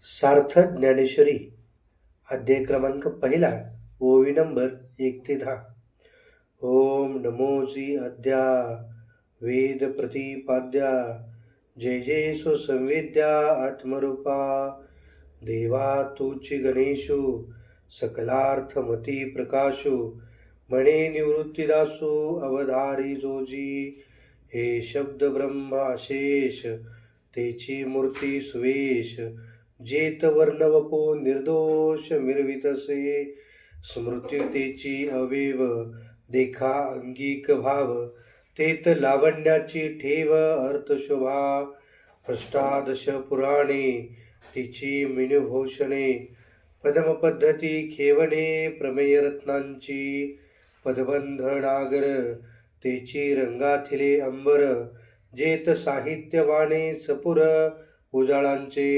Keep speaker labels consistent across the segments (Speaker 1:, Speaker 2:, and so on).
Speaker 1: सार्थक ज्ञानेश्वरी अध्याय क्रमांक पहिला ओवी नंबर एक ते दहा. ओम नमोजी अद्या वेद प्रतिपाद्या जय जय सुसंवेद्या आत्मरूपा. देवा तुची गणेशो सकलार्थमती प्रकाशो म्हणे निवृत्तीदासो अवधारी जोजी. हे शब्द ब्रह्माशेष तेची मूर्ती सुवेश जेत वपो निर्दोष मिरवितसे स्मृत्युतेची अवेव देखा अंगिक भाव तेत लावण्याची ठेव अर्थशोभा अष्टादश पुराणे तिची मिनुभूषणे पद्मपद्धती खेवणे प्रमेयरत्नांची पदबंधनागर पदबंध नागर तेची रंगाथिले अंबर जेत साहित्यवाणे सपुर उजाळांचे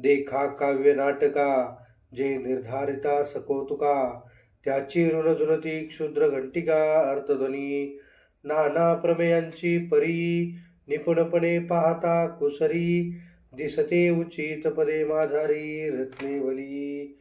Speaker 1: देखा काव्य नाटका जे निर्धारिता सकौतुका त्याची ऋणजुनती क्षुद्र घंटिका अर्थध्वनी नाना प्रमेयांची परी निपुणपणे पाहता कुसरी दिसते उचित पदे माझारी रत्नेवली.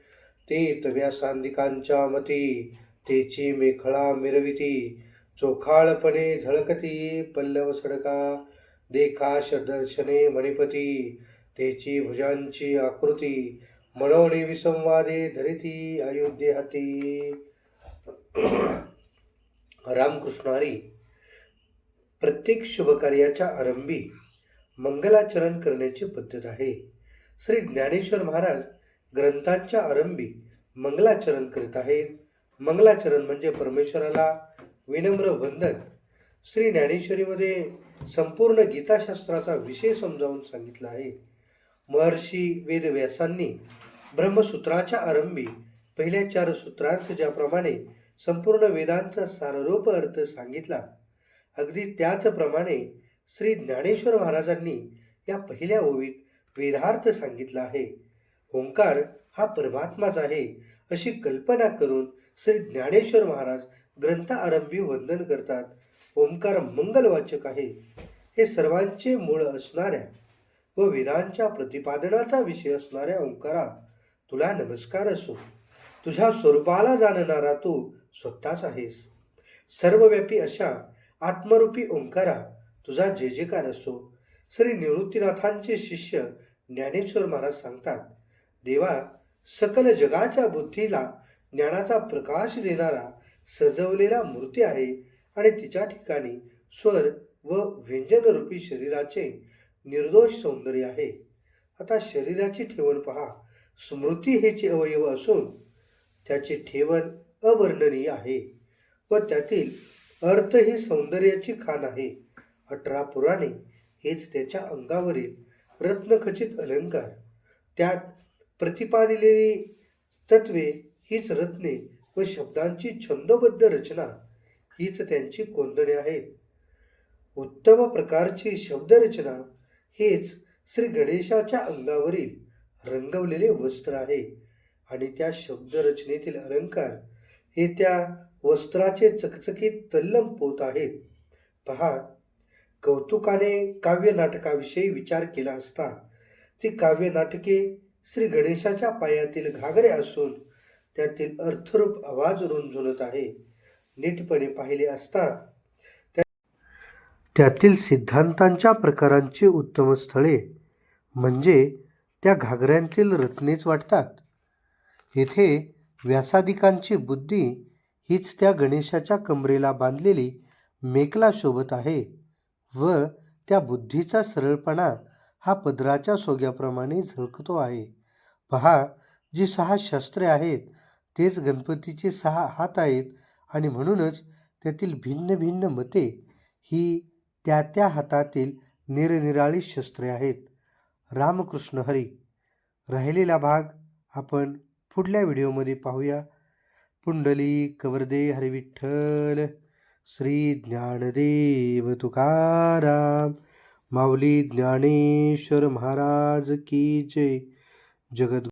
Speaker 1: ते व्यासांदिकांच्या मती तेची मेखळा मिरविती चोखाळपणे झळकती पल्लव सडका देखा दर्शने मणिपती तेची भुजांची आकृती मनोणी विसंवादे धरिती अयोध्ये हाती. रामकृष्णारी प्रत्येक शुभकार्याच्या आरंभी मंगलाचरण करण्याची पद्धत आहे. श्री ज्ञानेश्वर महाराज ग्रंथांच्या आरंभी मंगलाचरण करीत आहेत. मंगलाचरण म्हणजे परमेश्वराला विनम्र वंदन. श्री ज्ञानेश्वरीमध्ये संपूर्ण गीताशास्त्राचा विषय समजावून सांगितला आहे. महर्षी वेदव्यासांनी ब्रह्मसूत्राच्या आरंभी पहिल्या चार सूत्रांत ज्याप्रमाणे संपूर्ण वेदांचा साररूप अर्थ सांगितला अगदी त्याचप्रमाणे श्री ज्ञानेश्वर महाराजांनी या पहिल्या ओवीत वेदार्थ सांगितला आहे. ओंकार हा परमात्माच आहे अशी कल्पना करून श्री ज्ञानेश्वर महाराज ग्रंथ आरंभी वंदन करतात. ओंकार मंगलवाचक आहे. हे सर्वांचे मूळ असणाऱ्या व वेदांच्या प्रतिपादनाचा विषय असणाऱ्या ओंकारा तुला नमस्कार असो. तुझ्या स्वरूपाला जाणणारा तू स्वतःच आहेस. सर्वव्यापी अशा आत्मरूपी ओंकारा तुझा जे जेकार असो. श्री निवृत्तीनाथांचे शिष्य ज्ञानेश्वर महाराज सांगतात देवा सकल जगाच्या बुद्धीला ज्ञानाचा प्रकाश देणारा सजवलेला मूर्ती आहे आणि तिच्या ठिकाणी स्वर व व्यंजनरूपी शरीराचे निर्दोष सौंदर्य आहे. आता शरीराची ठेवण पहा. स्मृती हेचे अवयव असून त्याचे ठेवण अवर्णनीय आहे व त्यातील अर्थ ही सौंदर्याची खाण आहे. अठरा पुराणे हेच त्याच्या अंगावरील रत्नखचित अलंकार. त्यात प्रतिपादिलेली तत्वे हीच रत्ने व शब्दांची छंदोबद्ध रचना हीच त्यांची कोंदणे आहेत. उत्तम प्रकारची शब्दरचना हेच श्री गणेशाच्या अंगावरील रंगवलेले वस्त्र आहे. आणि त्या शब्दरचनेतील अलंकार हे त्या वस्त्राचे चकचकीत तल्लम पोत आहेत. पहा कौतुकाने काव्यनाटकाविषयी विचार केला असता ती काव्यनाटके श्री गणेशाच्या पायातील घागरे असून त्यातील अर्थरूप आवाज रुंजुनत आहे. नीटपणे पाहिले असता त्यातील सिद्धांतांच्या प्रकारांची उत्तम स्थळे म्हणजे त्या घागऱ्यांतील रत्नेच वाटतात. येथे व्यासादिकांची बुद्धी हीच त्या गणेशाच्या कमरेला बांधलेली मेकला शोभत आहे व त्या बुद्धीचा सरळपणा हा पदराच्या सोग्याप्रमाणे झळकतो आहे. पहा जी सहा शस्त्रे आहेत तेच गणपतीचे सहा हात आहेत आणि म्हणूनच त्यातील भिन्न भिन्न मते ही त्या त्या हातातील निरनिराळी शस्त्रे आहेत. रामकृष्ण हरी. राहिलेला भाग आपण पुढल्या व्हिडिओमध्ये पाहूया. पुंडली कवरदे हरिविठ्ठल. श्री ज्ञानदेव तुकाराम. माऊली ज्ञानेश्वर महाराज की जय. जगद